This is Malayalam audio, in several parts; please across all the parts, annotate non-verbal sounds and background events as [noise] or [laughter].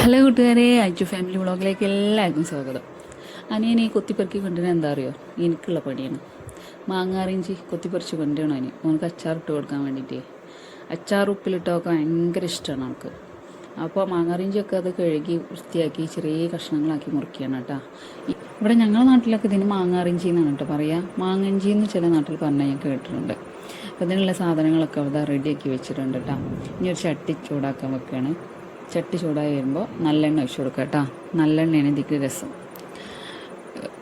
ഹലോ കൂട്ടുകാരെ അജു ഫാമിലി വ്ളോഗിലേക്ക് എല്ലാവർക്കും സ്വാഗതം. അനിയനെ ഈ കൊത്തിപ്പറിക്കി കൊണ്ടുവരാൻ എന്താ അറിയോ? എനിക്കുള്ള പണിയാണ്. മാങ്ങാറിഞ്ചി കൊത്തിപ്പറിച്ച് കൊണ്ടുവരണം അനി അവനക്ക് അച്ചാർ ഇട്ട് കൊടുക്കാൻ വേണ്ടിയിട്ട്. അച്ചാർ ഉപ്പിലിട്ടൊക്കെ ഭയങ്കര ഇഷ്ടമാണ് അവൾക്ക്. അപ്പോൾ മാങ്ങാറിഞ്ചിയൊക്കെ അത് കഴുകി വൃത്തിയാക്കി ചെറിയ കഷ്ണങ്ങളാക്കി മുറിക്കുകയാണ് കേട്ടോ. ഇവിടെ ഞങ്ങളുടെ നാട്ടിലൊക്കെ ഇതിന് മാങ്ങാറിഞ്ചി എന്നാണ് കേട്ടോ പറയുക. മാങ്ങഞ്ചി എന്ന് ചില നാട്ടിൽ പറഞ്ഞാൽ ഞാൻ കേട്ടിട്ടുണ്ട്. അപ്പോൾ ഇതിനുള്ള സാധനങ്ങളൊക്കെ അവിടെ റെഡിയാക്കി വെച്ചിട്ടുണ്ട് കേട്ടോ. ഇനി ഒരു ചട്ടി ചൂടാക്കാൻ വെക്കുകയാണ്. ചട്ടി ചൂടായി വരുമ്പോൾ നല്ലെണ്ണ ഒഴിച്ചു കൊടുക്കുക കേട്ടോ. നല്ലെണ്ണയാണ് ഇതിക്ക് രസം.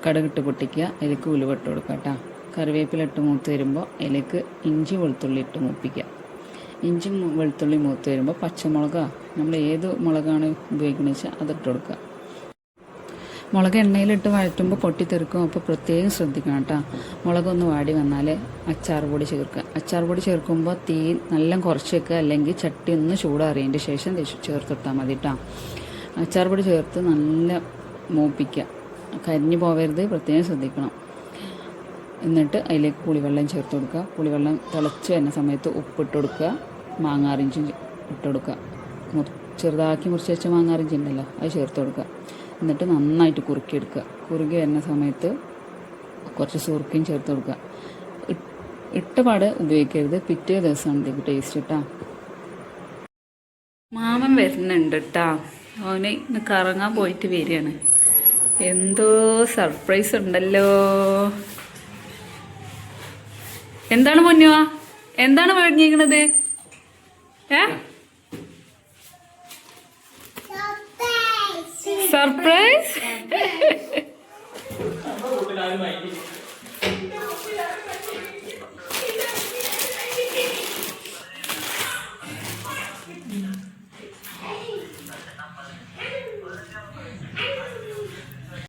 കടുകിട്ട് പൊട്ടിക്കുക അതിലേക്ക് ഉലുവ ഇട്ട് കൊടുക്കുക കേട്ടോ. കറിവേപ്പില ഇട്ട് മൂത്ത് വരുമ്പോൾ ഇതിലേക്ക് ഇഞ്ചി വെളുത്തുള്ളി ഇട്ട് മൂപ്പിക്കുക. ഇഞ്ചി വെളുത്തുള്ളി മൂത്ത് വരുമ്പോൾ പച്ചമുളക്. നമ്മൾ ഏത് മുളകാണ് ഉപയോഗിക്കുന്നത് വെച്ചാൽ അതിട്ട് കൊടുക്കുക. മുളക് എണ്ണയിലിട്ട് വഴറ്റുമ്പോൾ പൊട്ടിത്തെറിക്കും. അപ്പോൾ പ്രത്യേകം ശ്രദ്ധിക്കണം കേട്ടോ മുളകൊന്ന് വാടി വന്നാൽ അച്ചാർ പൊടി ചേർക്കുക. അച്ചാർ പൊടി ചേർക്കുമ്പോൾ തീ നല്ല കുറച്ച് വെക്കുക. അല്ലെങ്കിൽ ചട്ടി ഒന്ന് ചൂടാറിയതിന്റെ ശേഷം ചേർത്തിട്ടാൽ മതി കേട്ടോ അച്ചാർ പൊടി ചേർത്ത് നല്ല മൂപ്പിക്കുക. കരിഞ്ഞു പോവരുത്. പ്രത്യേകം ശ്രദ്ധിക്കണം. എന്നിട്ട് അതിലേക്ക് പുളിവെള്ളം ചേർത്ത് കൊടുക്കുക. പുളിവെള്ളം തിളച്ച് വരുന്ന സമയത്ത് ഉപ്പിട്ട് കൊടുക്കുക മാങ്ങാറിഞ്ചും ഇട്ട് കൊടുക്കുക ചെറുതാക്കി മുറിച്ച് വെച്ച മാങ്ങാറിഞ്ചി അത് ചേർത്ത് കൊടുക്കുക. എന്നിട്ട് നന്നായിട്ട് കുറുക്കിയെടുക്കുക. കുറുകി വരുന്ന സമയത്ത് കുറച്ച് സുറുക്കിയും ചേർത്ത് കൊടുക്കുക. ഇട്ടപാട് ഇട്ട പാട് ഉപയോഗിക്കരുത്. പിറ്റേ ദിവസമാണ് ഇതിക്ക് ടേസ്റ്റ് കേട്ടോ മാമൻ വരുന്നുണ്ട് കേട്ടോ അവന് ഇന്ന് കറങ്ങാൻ പോയിട്ട് വരികയാണ്. എന്തോ സർപ്രൈസ് ഉണ്ടല്ലോ. എന്താണ് പൊന്നുവാ? എന്താണ് മേടിഞ്ഞിരിക്കണത് ഏ? സർപ്രൈസ് [laughs] [laughs]